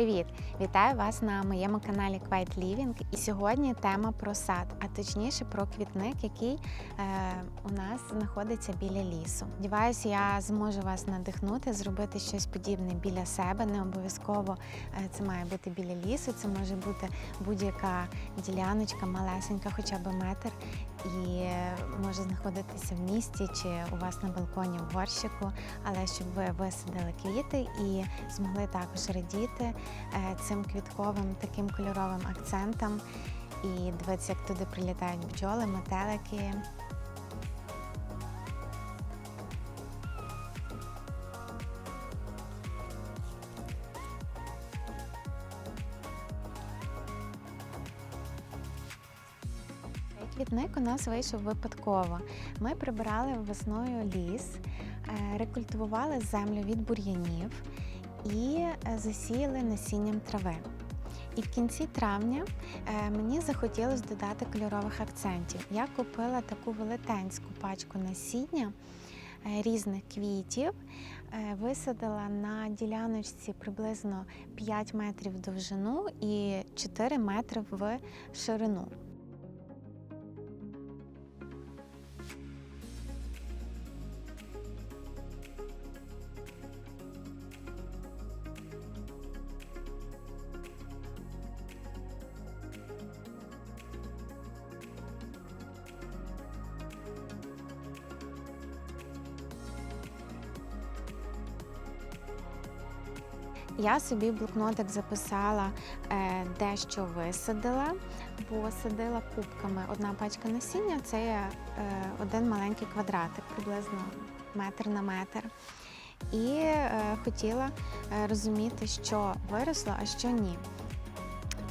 Привіт! Вітаю вас на моєму каналі Quiet Living. І сьогодні тема про сад, точніше про квітник, який е, у нас знаходиться біля лісу. Сподіваюся, я зможу вас надихнути, зробити щось подібне біля себе. Не обов'язково е, це має бути біля лісу, це може бути будь-яка діляночка, малесенька, хоча б метр, і е, може знаходитися в місті чи у вас на балконі в горщику, але щоб ви висадили квіти і змогли також радіти цим квітковим таким кольоровим акцентом. І дивитися, як туди прилітають бджоли, метелики. Квітник у нас вийшов випадково. Ми прибирали весною ліс, е, рекультивували землю від бур'янів і е, засіяли насінням трави. І в кінці травня е, мені захотілося додати кольорових акцентів. Я купила таку велетенську пачку насіння е, різних квітів, е, висадила на діляночці приблизно 5 метрів довжину і 4 метри в ширину. Я собі блокнотик записала, е, де що висадила, бо садила кубками. Одна пачка насіння це є е, один маленький квадратик, приблизно метр на метр. І е, хотіла розуміти, що виросло, а що ні.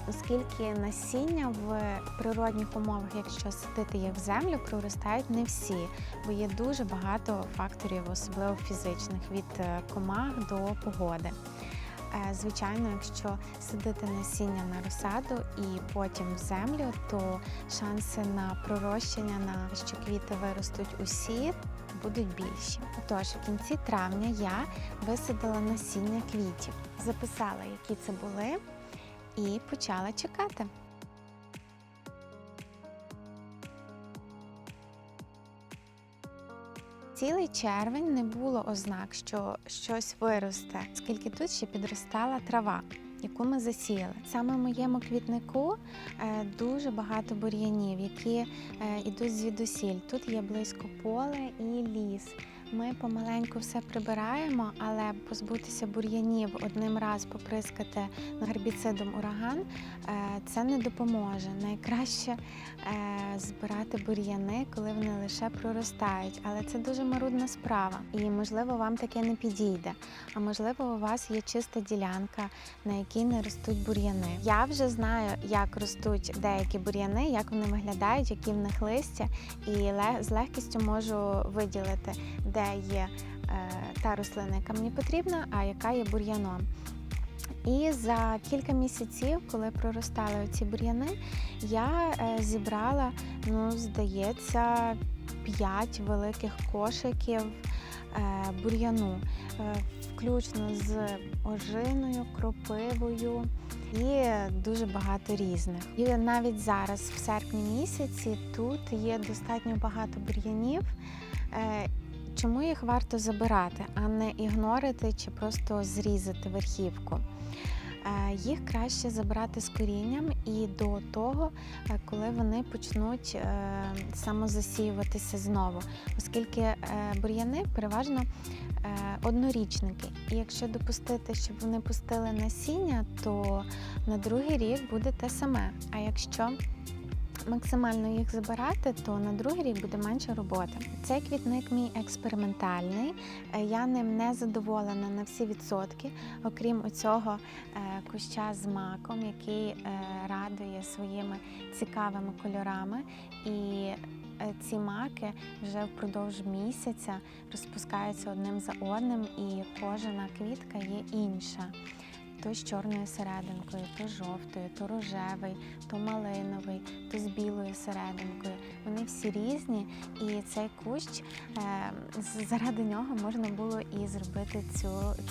Оскільки насіння в природних умовах, якщо садити їх в землю, проростають не всі, бо є дуже багато факторів, особливо фізичних, від комах до погоди. Е, Звичайно, якщо садити насіння на розсаду і потім в землю, то шанси на пророщення, на що квіти виростуть усі, будуть більші. Тож в кінці травня я висадила насіння квітів, записала, які це були, і почала чекати. Цілий червень не було ознак, що щось виросте, оскільки тут ще підростала трава, яку ми засіяли. Саме в моєму квітнику е, дуже багато бур'янів, які е, йдуть звідусіль. Тут є близько поле і ліс. Ми помаленьку все прибираємо, але позбутися бур'янів одним раз поприскати гербіцидом ураган е, це не допоможе. Найкраще збирати бур'яни, коли вони лише проростають. Але це дуже марудна справа, і можливо вам таке не підійде. А можливо, у вас є чиста ділянка, на якій не ростуть бур'яни. Я вже знаю, як ростуть деякі бур'яни, як вони виглядають, які в них листя, і з легкістю можу виділити, де є е, та рослина, яка мені потрібна, а яка є бур'яном. І за кілька місяців, коли проростали оці бур'яни, я е, зібрала, ну, здається, п'ять великих кошиків е, бур'яну, е, включно з ожиною, кропивою і дуже багато різних. І навіть зараз, в серпні місяці, тут є достатньо багато бур'янів. Чому їх варто забирати, а не ігнорити чи просто зрізати верхівку? Їх краще забирати з корінням і до того, е, коли вони почнуть е, самозасіюватися знову, оскільки е, бур'яни переважно однорічники. І якщо допустити, щоб вони пустили насіння, то на другий рік буде те саме. А якщо максимально їх забирати, то на другий рік буде менше роботи. Цей квітник мій експериментальний. Е, Я ним не задоволена на всі відсотки, окрім оцього е, куща з маком, який е, радує своїми цікавими кольорами. І ці маки вже впродовж місяця розпускаються одним за одним, і кожна квітка є інша. То з чорною серединкою, то жовтою, то рожевий, то малиновий, то з білою серединкою. Вони всі різні, і цей кущ е, заради нього можна було і зробити цю,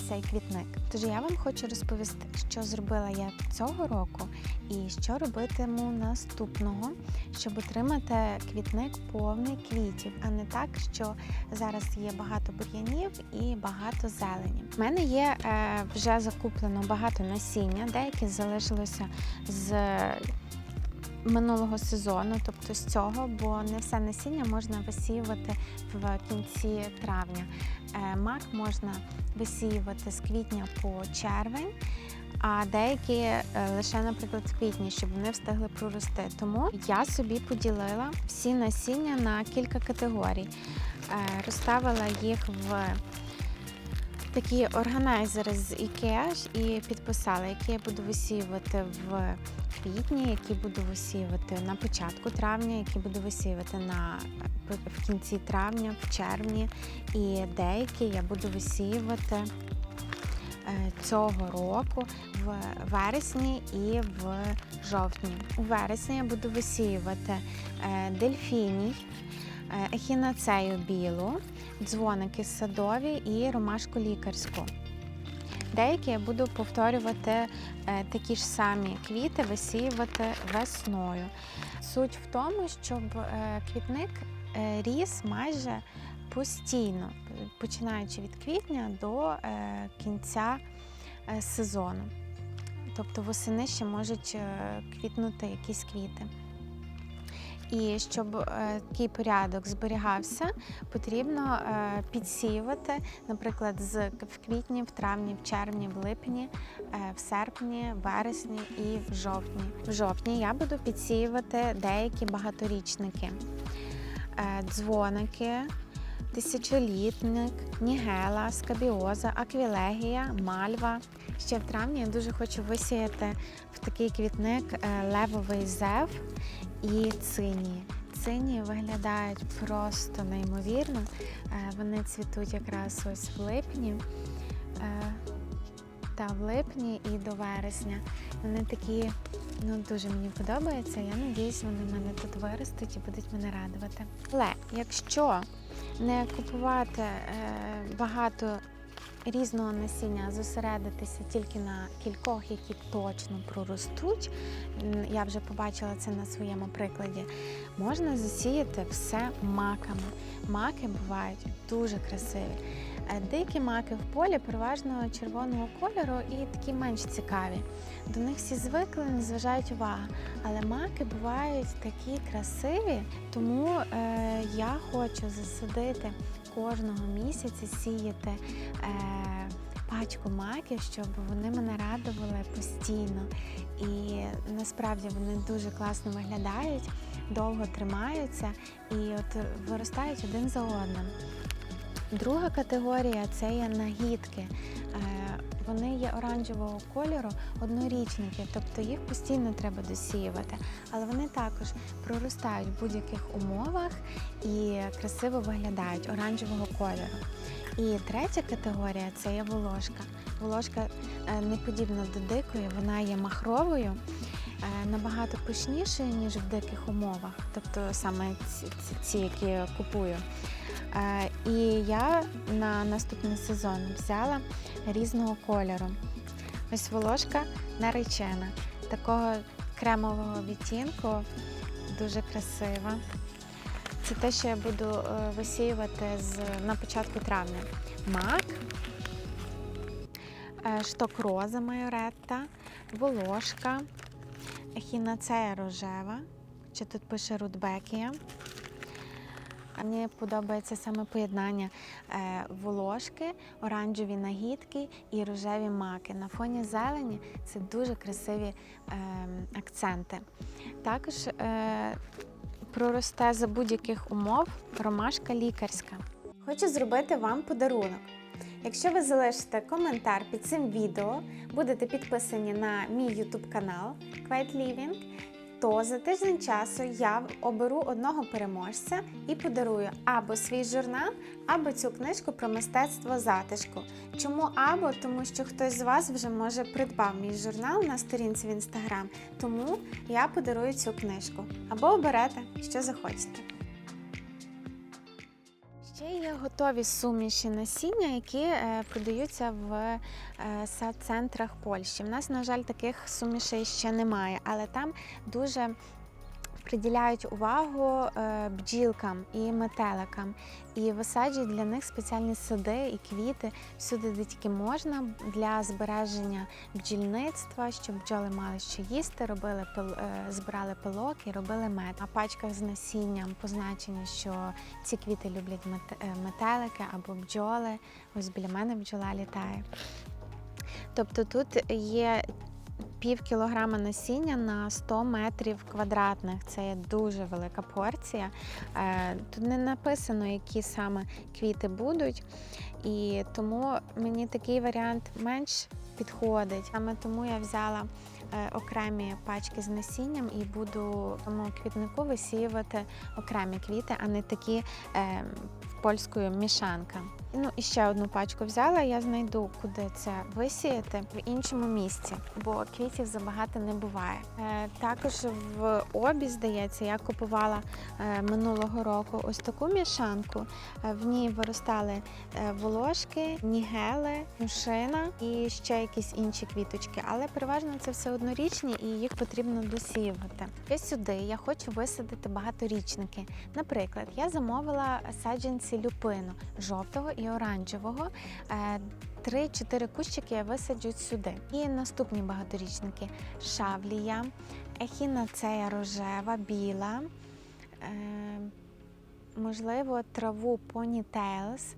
цей квітник. Тож я вам хочу розповісти, що зробила я цього року і що робитиму наступного, щоб отримати квітник повний квітів, а не так, що зараз є багато бур'янів і багато зелені. У мене є е, вже закуплено багато насіння, деякі залишилося з минулого сезону, тобто з цього, бо не все насіння можна висіювати в кінці травня. Е, Мак можна висіювати з квітня по червень. А деякі е, лише, наприклад, в квітні, щоб вони встигли прорости. Тому я собі поділила всі насіння на кілька категорій. Е, Розставила їх в такі органайзери з IKEA і підписала, які я буду висіювати в квітні, які буду висіювати на початку травня, які буду висіювати на в кінці травня, в червні, і деякі я буду висіювати е, цього року в вересні і в жовтні. У вересні я буду висіювати е, дельфіній, ехінацею білу, дзвоники садові і ромашку лікарську. Деякі я буду повторювати е, такі ж самі квіти, висіювати весною. Суть в тому, щоб е, квітник е, ріс майже постійно, починаючи від квітня до е, кінця е, сезону. Тобто восени ще можуть е, квітнути якісь квіти. І щоб е, такий порядок зберігався, потрібно е, підсіювати, наприклад, з в квітні, в травні, в червні, в липні, е, в серпні, в вересні і в жовтні. В жовтні я буду підсіювати деякі багаторічники, дзвоники, тисячолітник, нігела, скабіоза, аквілегія, мальва. Ще в травні я дуже хочу висіяти в такий квітник левовий зев і цині. Цині виглядають просто неймовірно. Е, Вони цвітуть якраз ось в липні. е, Та в липні і до вересня. Вони такі, ну дуже мені подобаються. Я надіюсь, вони в мене тут виростуть і будуть мене радувати. Але якщо не купувати е, багато різного насіння, зосередитися тільки на кількох, які точно проростуть. Я вже побачила це на своєму прикладі. Можна засіяти все маками. Маки бувають дуже красиві. Е, Дикі маки в полі переважно червоного кольору і такі менш цікаві. До них всі звикли, не зважають увагу. Але маки бувають такі красиві, тому е, я хочу засадити кожного місяця сіяти е, пачку маків, щоб вони мене радували постійно. І насправді вони дуже класно виглядають, довго тримаються і от виростають один за одним. Друга категорія це є нагідки. Вони є оранжевого кольору, однорічники, тобто їх постійно треба досіювати, але вони також проростають в будь-яких умовах і красиво виглядають оранжевого кольору. І третя категорія це є волошка. Волошка е, не подібна до дикої, вона є махровою, е, набагато пишнішою, ніж в диких умовах, тобто саме ці, ці, які купую. І я на наступний сезон взяла різного кольору. Ось волошка наречена, такого кремового відтінку, дуже красива. Це те, що я буду е, висіювати з, на початку травня. Мак, е, шток роза майоретта, волошка, ехінацея рожева, чи тут пише рудбекія. Мені подобається саме поєднання е, волошки, оранжеві нагідки і рожеві маки. На фоні зелені це дуже красиві е, акценти. Також е, проросте за будь-яких умов ромашка лікарська. Хочу зробити вам подарунок. Якщо ви залишите коментар під цим відео, будете підписані на мій YouTube канал Quiet Living то за тиждень часу я оберу одного переможця і подарую або свій журнал, або цю книжку про мистецтво затишку. Чому або? Тому що хтось з вас вже може придбав мій журнал на сторінці в інстаграм, тому я подарую цю книжку. Або оберете, що захочете. Готові суміші насіння, які е, продаються в е, сад-центрах Польщі. У нас, на жаль, таких сумішей ще немає, але там дуже приділяють увагу е, бджілкам і метеликам, і висаджують для них спеціальні сади і квіти всюди, де тільки можна, для збереження бджільництва, щоб бджоли мали що їсти, робили е, збирали пилок і робили мед. На пачках з насінням позначені, що ці квіти люблять е, метелики або бджоли. Ось біля мене бджола літає. Тобто тут є пів кілограма насіння на 100 метрів квадратних. Це є дуже велика порція. Е, Тут не написано, які саме квіти будуть, і тому мені такий варіант менш підходить. Саме тому я взяла е, окремі пачки з насінням і буду тому квітнику висіювати окремі квіти, а не такі е, польською мішанка. Ну і ще одну пачку взяла. Я знайду, куди це висіяти в іншому місці, бо квітів забагато не буває. Е, також в обі, здається, я купувала е, минулого року ось таку мішанку. Е, в ній виростали е, волошки, нігели, мушина і ще якісь інші квіточки. Але переважно це все однорічні і їх потрібно досіювати. Ось сюди я хочу висадити багаторічники. Наприклад, я замовила саджанці люпину жовтого і оранжевого. Е, Три-чотири кущики я висаджу сюди. І наступні багаторічники: шавлія, ехінацея рожева, біла. Е, Можливо, траву понітейлс.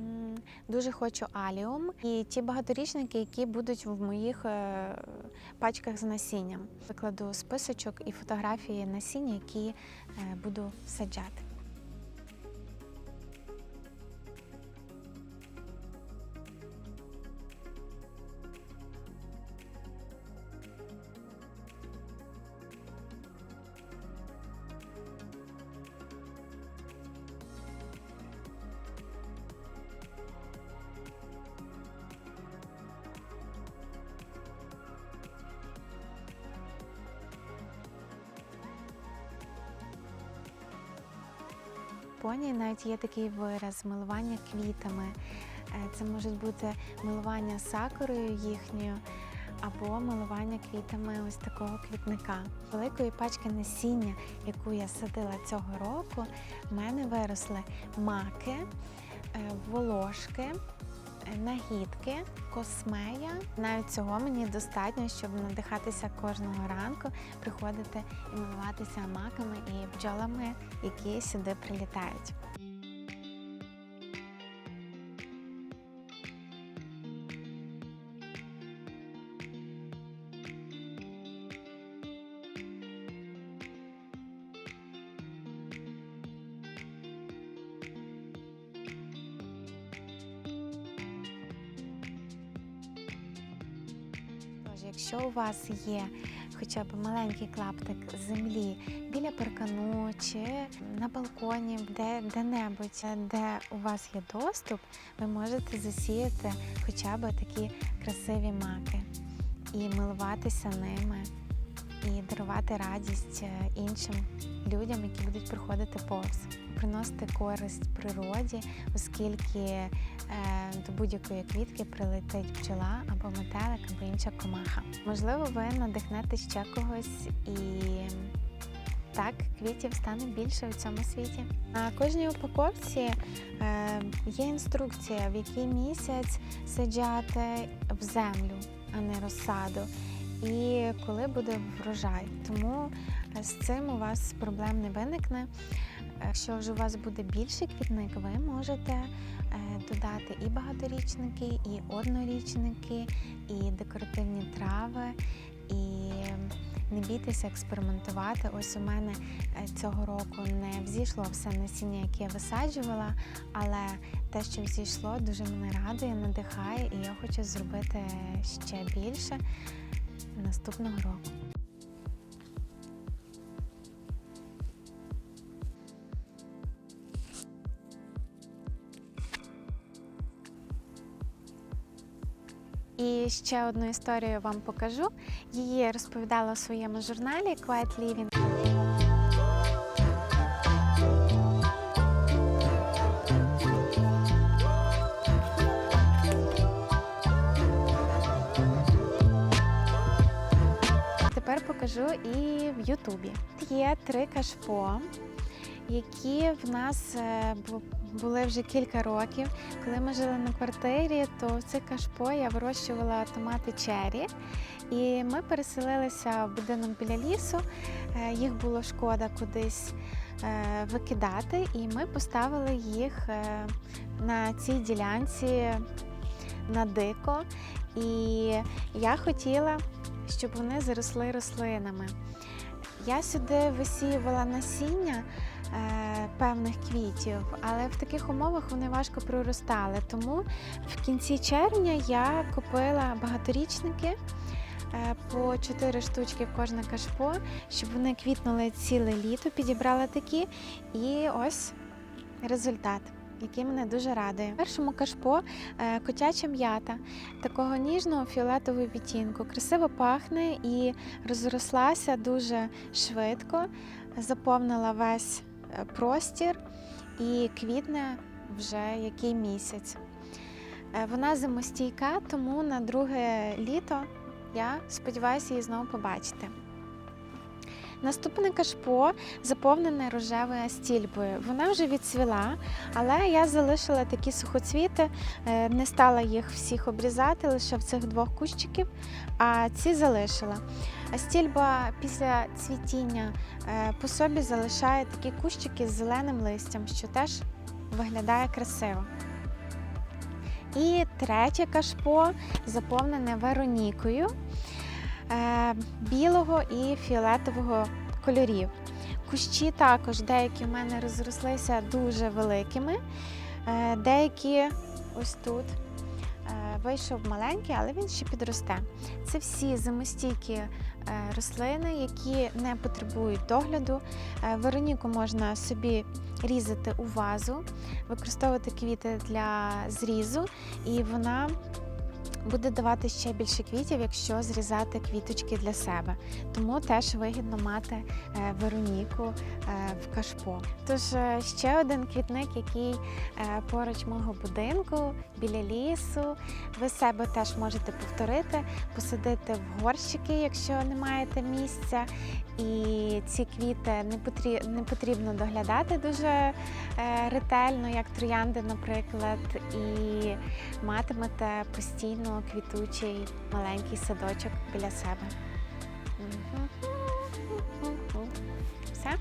Дуже хочу аліум і ті багаторічники, які будуть в моїх е, пачках з насінням. Викладу списочок і фотографії насіння, які е, буду саджати. Японії навіть є такий вираз милування квітами. Е, Це можуть бути милування сакурою їхньою або милування квітами ось такого квітника. Великої пачки насіння, яку я садила цього року, в мене виросли маки, е, волошки. Нагідки, космея. Навіть цього мені достатньо, щоб надихатися кожного ранку, приходити і милуватися маками і бджолами, які сюди прилітають. Якщо у вас є хоча б маленький клаптик землі біля паркану чи на балконі, де, де-небудь, де у вас є доступ, ви можете засіяти хоча б такі красиві маки і милуватися ними, і дарувати радість е, іншим людям, які будуть приходити повз, приносити користь природі, оскільки е, до будь-якої квітки прилетить бджола або метелик, або інша комаха. Можливо, ви надихнете ще когось і так квітів стане більше у цьому світі. На кожній упаковці е, є інструкція, в який місяць саджати в землю, а не розсаду. І коли буде врожай. Тому е, з цим у вас проблем не виникне. Якщо ж у вас буде більший квітник, ви можете е, додати і багаторічники, і однорічники, і декоративні трави, і не бійтеся експериментувати. Ось у мене е, цього року не взійшло все насіння, яке я висаджувала, але те, що взійшло, дуже мене радує, надихає, і я хочу зробити ще більше наступного року. І ще одну історію вам покажу. Її розповідала у своєму журналі Quiet Living. Тепер покажу і в Ютубі. Є три кашпо, які в нас е, були вже кілька років. Коли ми жили на квартирі, то в цих кашпо я вирощувала томати чері. І ми переселилися в будинок біля лісу. Е, Їх було шкода кудись е, викидати, і ми поставили їх е, на цій ділянці на дико. І я хотіла, щоб вони заросли рослинами. Я сюди висіювала насіння певних квітів, але в таких умовах вони важко проростали. Тому в кінці червня я купила багаторічники е, по 4 штучки в кожне кашпо, щоб вони квітнули ціле літо, підібрала такі. І ось результат. Який мене дуже радує. Першому кашпо е, котяча м'ята такого ніжного фіолетового відтінку. Красиво пахне і розрослася дуже швидко, заповнила весь е, простір і квітне вже який місяць. Е, Вона зимостійка, тому на друге літо я сподіваюся її знову побачити. Наступне кашпо заповнене рожевою стільбою. Вона вже відцвіла, але я залишила такі сухоцвіти, е, не стала їх всіх обрізати, лише в цих двох кущиків, а ці залишила. А стільба після цвітіння е, по собі залишає такі кущики з зеленим листям, що теж виглядає красиво. І третє кашпо заповнене веронікою е, білого і фіолетового кольорів. Кущі також деякі в мене розрослися дуже великими, е, деякі ось тут е, вийшов маленький, але він ще підросте. Це всі зимостійкі е, рослини, які не потребують догляду. Вероніку можна собі різати у вазу, використовувати квіти для зрізу, і вона буде давати ще більше квітів, якщо зрізати квіточки для себе. Тому теж вигідно мати е, Вероніку е, в кашпо. Тож е, ще один квітник, який поруч мого будинку, біля лісу. Ви себе теж можете повторити, посадити в горщики, якщо не маєте місця. І ці квіти не потрібно доглядати дуже ретельно, як троянди, наприклад, і матимете постійно квітучий маленький садочок біля себе. Все?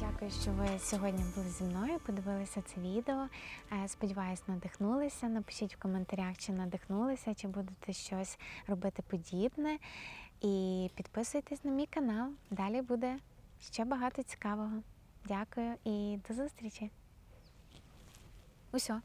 Дякую, що ви сьогодні були зі мною, подивилися це відео. Е, Сподіваюсь, надихнулися. Напишіть в коментарях, чи надихнулися, чи будете щось робити подібне. І підписуйтесь на мій канал. Далі буде ще багато цікавого. Дякую і до зустрічі. Усьо.